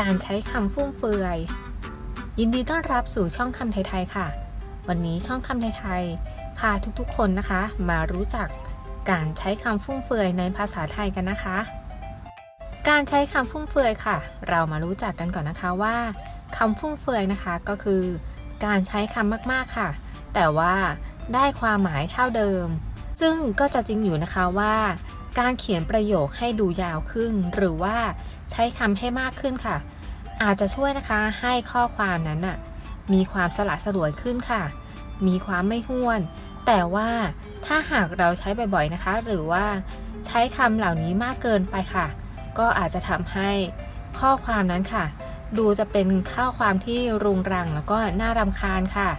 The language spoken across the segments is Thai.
การใช้คำฟุ่มเฟือย ยินดีต้อนรับสู่ช่องคำไทยๆค่ะ วันนี้ช่องคำไทยๆพาทุกๆคนนะคะ มารู้จักการใช้คำฟุ่มเฟือยในภาษาไทยกันนะคะ การใช้คำฟุ่มเฟือยค่ะ เรามารู้จักกันก่อนนะคะว่าคำฟุ่มเฟือยนะคะก็คือ การใช้คำมากๆค่ะ แต่ว่าได้ความหมายเท่าเดิม ซึ่งก็จะจริงอยู่นะคะว่า การเขียนประโยคให้ดูยาวขึ้น หรือว่าใช้คำให้มากขึ้นค่ะ อาจจะช่วยนะคะให้ข้อความนั้นน่ะมีความสละสลวยขึ้นค่ะ มีความไม่ห้วน แต่ว่าถ้าหากเราใช้บ่อยๆนะคะ หรือว่าใช้คำเหล่านี้มากเกินไปค่ะ ก็อาจจะทำให้ข้อความนั้นค่ะ ดูจะเป็นข้อความที่รุงรังแล้วก็น่ารำคาญค่ะ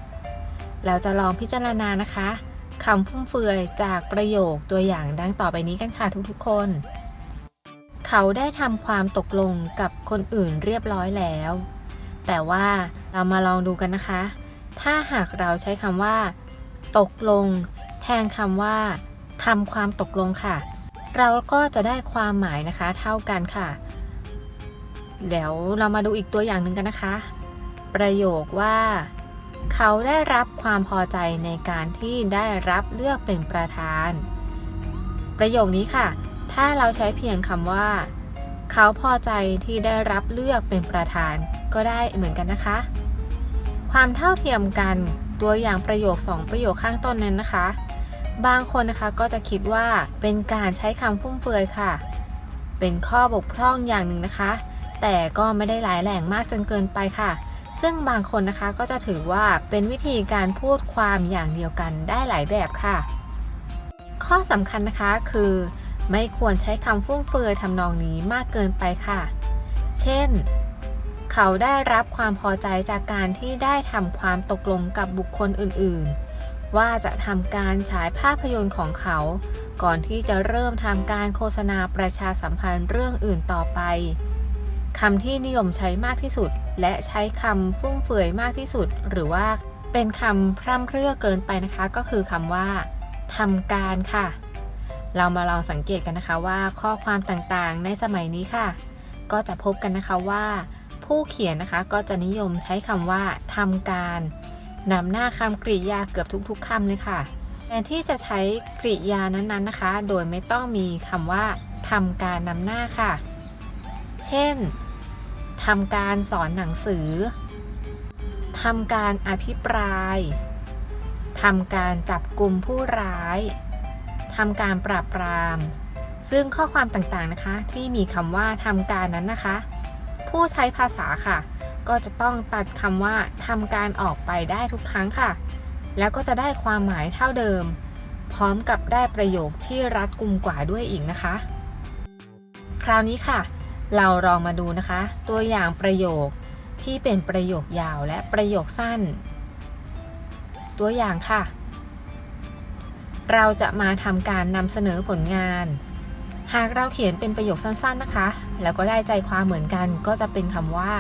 เราจะลองพิจารณานะคะำฟุ่มเฟือยจากประโยคตัวอย่างดังต่อไปนี้กันค่ะทุกๆคน เขาได้ทำความตกลงกับคนอื่นเรียบร้อยแล้ว แต่ว่าเรามาลองดูกันนะคะ ถ้าหากเราใช้คำว่า ตกลง แทนคำว่าทำความตกลงค่ะ เราก็จะได้ความหมายนะคะเท่ากันค่ะ เดี๋ยวเรามาดูอีกตัวอย่างหนึ่งกันนะคะ ประโยคว่า เขาได้รับความพอใจในการที่ได้รับเลือกเป็นประธาน ประโยคนี้ค่ะ ถ้าเราใช้เพียงคำว่า เขาพอใจที่ได้รับเลือกเป็นประธาน ก็ได้เหมือนกันนะคะ ความเท่าเทียมกันตัวอย่างประโยค 2 ประโยคข้างต้นนั้นนะคะ บางคนนะคะก็จะคิดว่าเป็นการใช้คำฟุ่มเฟือยค่ะ เป็นข้อบกพร่องอย่างหนึ่งนะคะ แต่ก็ไม่ได้ร้ายแรงมากจนเกินไปค่ะ ซึ่งบางคนนะคะก็จะถือว่าเป็นวิธีการพูดความอย่างเดียวกันได้หลายแบบค่ะ ข้อสำคัญนะคะคือ ไม่ควรใช้คำฟุ่มเฟือยทำนองนี้มากเกินไปค่ะ เช่น เขาได้รับความพอใจจากการที่ได้ทำความตกลงกับบุคคลอื่นๆ ว่าจะทำการฉายภาพยนตร์ของเขา ก่อนที่จะเริ่มทำการโฆษณาประชาสัมพันธ์เรื่องอื่นต่อไปคำที่นิยมใช้มากที่สุด และใช้คำฟุ่มเฟือยมากที่สุด หรือว่าเป็นคำพร่ำเพรื่อเกินไปนะคะ ก็คือคำว่าทำการค่ะ เรามาลองสังเกตกันนะคะว่าข้อความต่างๆ ในสมัยนี้ค่ะ ก็จะพบกันนะคะว่า ผู้เขียนนะคะก็จะนิยมใช้คำว่าทำการนำหน้าคำกริยาเกือบทุกๆคำเลยค่ะแทนที่จะใช้กริยานั้นๆนะคะ โดยไม่ต้องมีคำว่าทำการนำหน้าค่ะ เช่น ทำการสอนหนังสือทำการอภิปรายทำการจับกลุ่มผู้ร้ายทำการปราบปราม ซึ่งข้อความต่างๆนะคะที่มีคำว่าทำการนั้นนะคะ ผู้ใช้ภาษาค่ะ ก็จะต้องตัดคำว่าทำการออกไปได้ทุกครั้งค่ะ แล้วก็จะได้ความหมายเท่าเดิม พร้อมกับได้ประโยคที่รัดกุมกว่าด้วยอีกนะคะ คราวนี้ค่ะ เราลองมาดูนะคะ ตัวอย่างประโยคที่เป็นประโยคยาวและประโยคสั้น ตัวอย่างค่ะ เราจะมาทำการนำเสนอผลงาน หากเราเขียนเป็นประโยคสั้นๆนะคะ แล้วก็ได้ใจความเหมือนกันก็จะเป็นคำว่า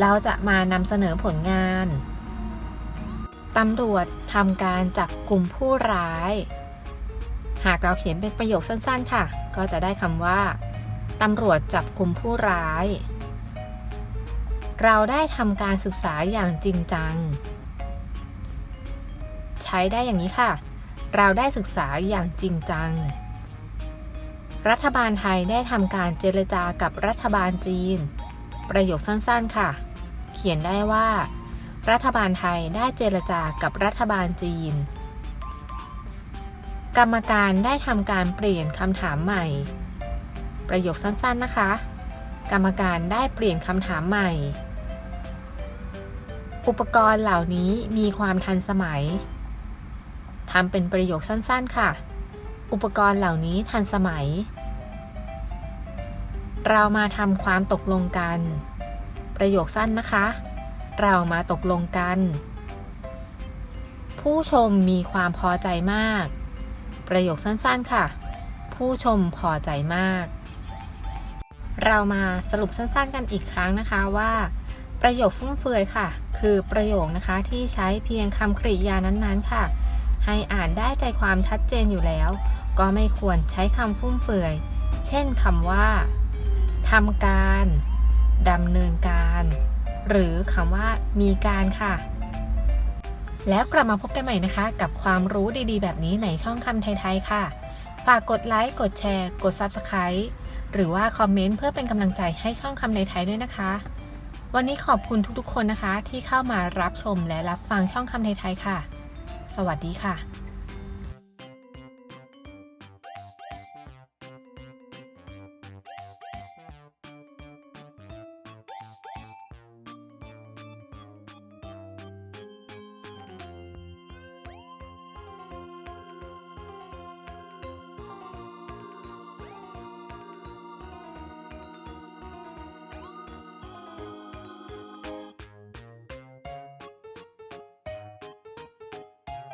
เราจะมานำเสนอผลงานตำรวจทำการจับกลุ่มผู้ร้าย หากเราเขียนเป็นประโยคสั้นๆค่ะ ก็จะได้คำว่า ตำรวจจับกลุ่มผู้ร้าย เราได้ทำการศึกษาอย่างจริงจัง ใช้ได้อย่างนี้ค่ะ เราได้ศึกษาอย่างจริงจัง รัฐบาลไทยได้ทำการเจรจากับรัฐบาลจีน ประโยคสั้นๆค่ะ เขียนได้ว่า รัฐบาลไทยได้เจรจากับรัฐบาลจีน กรรมการได้ทำการเปลี่ยนคำถามใหม่ ประโยคสั้นๆนะคะ กรรมการได้เปลี่ยนคำถามใหม่ อุปกรณ์เหล่านี้มีความทันสมัยทำเป็นประโยคสั้นๆ ค่ะ อุปกรณ์เหล่านี้ทันสมัย เรามาทำความตกลงกัน ประโยคสั้นนะคะ เรามาตกลงกัน ผู้ชมมีความพอใจมาก ประโยคสั้นๆ ค่ะ ผู้ชมพอใจมาก เรามาสรุปสั้นๆกันอีกครั้งนะคะว่า ประโยคฟุ่มเฟือยค่ะ คือประโยคนะคะที่ใช้เพียงคำกริยานั้นๆค่ะ ให้อ่านได้ใจความชัดเจนอยู่แล้ว ก็ไม่ควรใช้คำฟุ่มเฟือย เช่นคำว่าทำการดำเนินการ หรือคำว่ามีการค่ะ แล้วกลับมาพบกันใหม่นะคะ กับความรู้ดีๆ แบบนี้ในช่องคำไทยๆค่ะ ฝากกดไลค์ กดแชร์ กด Subscribe หรือว่าคอมเมนต์เพื่อเป็นกำลังใจให้ช่องคำในไทยด้วยนะคะ วันนี้ขอบคุณทุกๆคนนะคะ ที่เข้ามารับชมและรับฟังช่องคำไทยค่ะ สวัสดีค่ะ